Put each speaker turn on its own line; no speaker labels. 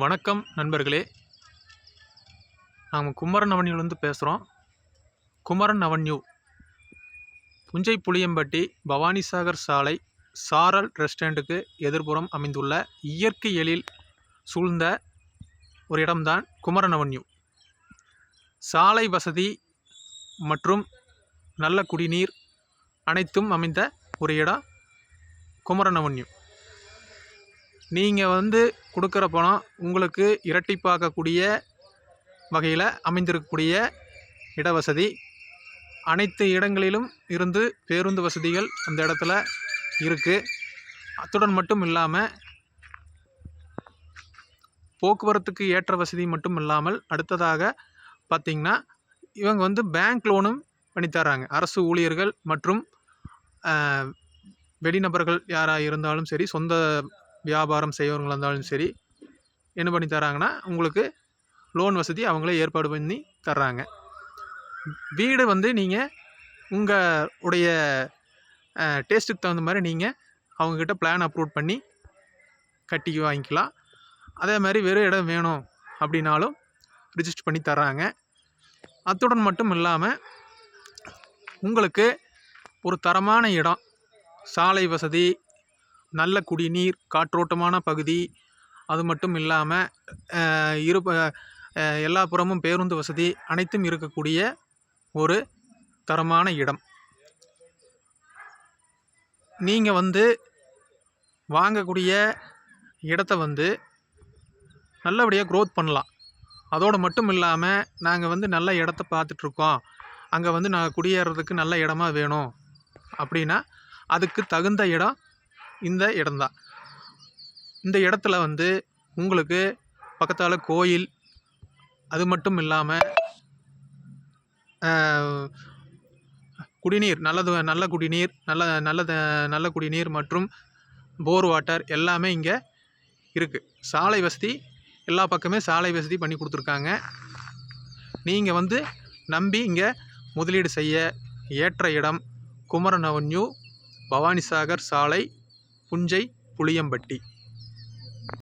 வணக்கம் நண்பர்களே. நாங்கள் குமரன் அவன்யூலேருந்து பேசுகிறோம் குமரன் அவன்யூ. புஞ்சை புளியம்பட்டி பவானிசாகர் சாலை சாரல் ரெஸ்டாரண்ட்டுக்கு எதிர்ப்புறம் அமைந்துள்ள இயற்கை எழில் சூழ்ந்த ஒரு இடம்தான் குமரன் அவன்யூ. சாலை வசதி மற்றும் நல்ல குடிநீர் அனைத்தும் அமைந்த ஒரு இடம் குமரன் அவன்யூ. நீங்கள் வந்து கொடுக்குற பணம் உங்களுக்கு இரட்டிப்பாக்கக்கூடிய வகையில் அமைந்திருக்கக்கூடிய இட வசதி அனைத்து இடங்களிலும் இருந்து பேருந்து வசதிகள் அந்த இடத்துல இருக்குது அத்துடன் மட்டும் இல்லாமல் போக்குவரத்துக்கு ஏற்ற வசதி மட்டும் இல்லாமல் அடுத்ததாக பார்த்திங்கன்னா இவங்க வந்து பேங்க் லோனும் பண்ணித்தராங்க அரசு ஊழியர்கள் மற்றும் வெளிநபர்கள் யாராக இருந்தாலும் சரி சொந்த வியாபாரம் செய்கிறவங்களா இருந்தாலும் சரி என்ன பண்ணி தராங்கன்னா உங்களுக்கு லோன் வசதி அவங்களே ஏற்பாடு பண்ணி தர்றாங்க. வீடு வந்து நீங்கள் உங்கள் உடைய டேஸ்ட்டுக்கு தகுந்த மாதிரி நீங்கள் அவங்கக்கிட்ட பிளான் அப்ரூவ் பண்ணி கட்டி வாங்கிக்கலாம். அதே மாதிரி வெறும் இடம் வேணும் அப்படின்னாலும் ரிஜிஸ்டர் பண்ணி தர்றாங்க. அத்துடன் மட்டும் இல்லாமல் உங்களுக்கு ஒரு தரமான இடம் சாலை வசதி நல்ல குடிநீர் காற்றோட்டமான பகுதி அது மட்டும் இல்லாமல் இரு எல்லா புறமும் பேருந்து வசதி அனைத்தும் இருக்கக்கூடிய ஒரு தரமான இடம். நீங்கள் வந்து வாங்கக்கூடிய இடத்த வந்து நல்லபடியாக க்ரோத் பண்ணலாம். அதோடு மட்டும் இல்லாமல் நாங்கள் வந்து நல்ல இடத்த பார்த்துட்ருக்கோம். அங்கே வந்து நான் குடியேறதுக்கு நல்ல இடமா வேணும். அப்படின்னா அதுக்கு தகுந்த இடம் இந்த இடம்தான். இந்த இடத்துல வந்து உங்களுக்கு பக்கத்தால் கோயில் அது மட்டும் இல்லாமல் குடிநீர் நல்லது நல்ல குடிநீர் நல்ல நல்ல நல்ல குடிநீர் மற்றும் போர் வாட்டர் எல்லாமே இங்கே இருக்குது சாலை வசதி எல்லா பக்கமே சாலை வசதி பண்ணி கொடுத்துருக்காங்க. நீங்கள் வந்து நம்பி இங்கே முதலீடு செய்ய ஏற்ற இடம் குமரன் அவென்யூ பவானிசாகர் சாலை புஞ்சை புளியம்பட்டி